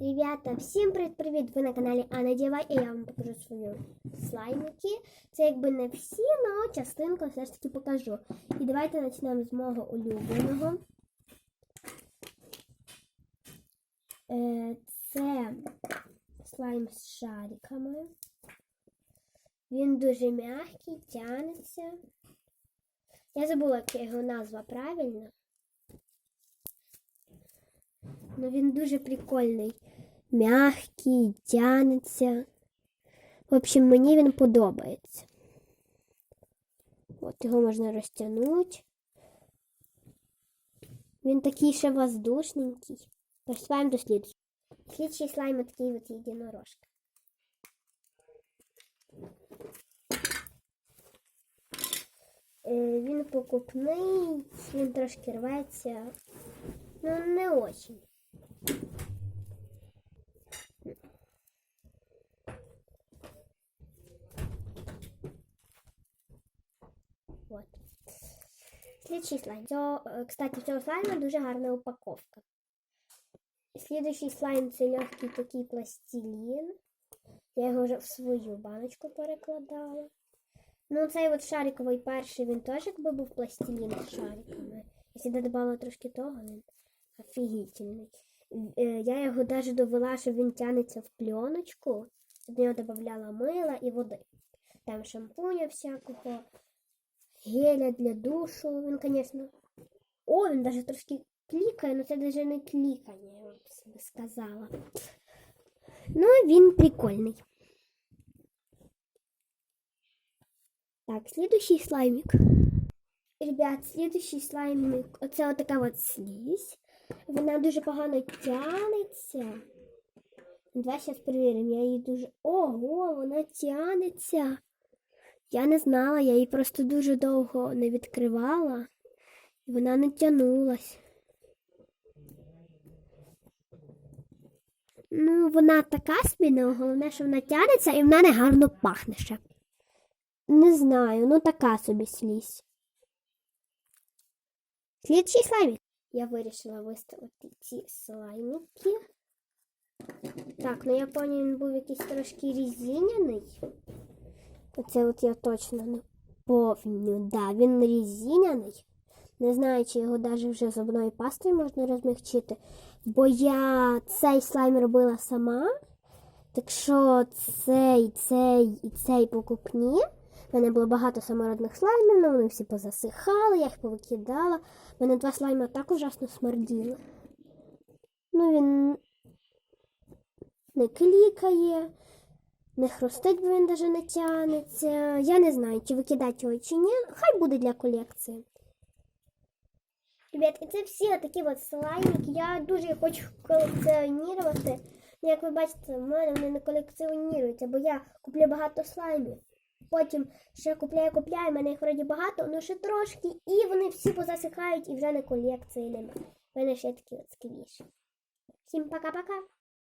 Ребята, всім привіт-привіт! Ви на каналі Анна Дєва і я вам покажу свою слаймики. Це якби не всі, але частинку все ж таки покажу. І давайте почнемо з мого улюбленого. Е, Це слайм з шариками. Він дуже м'який, тянеться. Я забула, яка його назва правильно. Ну він дуже прикольний. Мягкий, тянеться. В общем, мені він подобається. От його можна розтягнути. Він такий ще воздушненький. Приступаємо до слідчого. Слідчий слайм такий от єдинорожка. Е, Він покупний, він трошки рветься. Ну, не очень. Вот. Слідчий слайм. Цього, е, кстати, в цього слайма дуже гарна упаковка. Слідуючий слайм це легкий такий пластилін. Я його вже в свою баночку перекладала. Ну, цей от шариковий перший, він теж якби був пластилін з шариками. Я додавала трошки того, він офігітельний. Е, Я його навіть довела, що він тянеться в пленочку. До нього додавала мила і води. Там шампуня всякого, геля для душу. Він, звісно. О, він навіть трошки клікає, але це навіть не клікання, я вам сказала. Ну, він прикольний. Так, следующий слаймик. Ребят, следующий слаймик. Оце отака от слизь. Вона дуже погано тянеться. Давай зараз перевіримо. Я її дуже. Ого, вона тянеться. Я не знала, я її просто дуже довго не відкривала. І вона не тянулась. Ну, вона така собі, але головне, що вона тянеться і вона не гарно пахне ще. Не знаю, ну така собі слізь. Слідчий слаймик. Я вирішила виставити ці слаймики. Так, ну я пам'ятаю, він був якийсь трошки різиняний. Оце от я точно не помню. Да, він різиняний. Не знаю, чи його навіть вже зубною пастою можна розмягчити. Бо я цей слайм робила сама. Так що цей, цей і цей покупні. У мене було багато самородних слаймів, але вони всі позасихали, я їх повикидала. У мене два слайми так ужасно смерділи. Ну, він не клікає, не хрустить, бо він навіть не тянеться. Я не знаю, чи викидати його, чи ні. Хай буде для колекції. Ребят, і це всі такі от слаймики. Я дуже хочу колекціонувати. Ну, Як ви бачите, в мене вони не колекціонуються, бо я куплю багато слаймів. Потім ще купляю, купляю, в мене їх вроді багато, ну ще трошки, і вони всі позасихають і вже на колекції немає. У мене ще такі от сквіші. Всім пока-пока!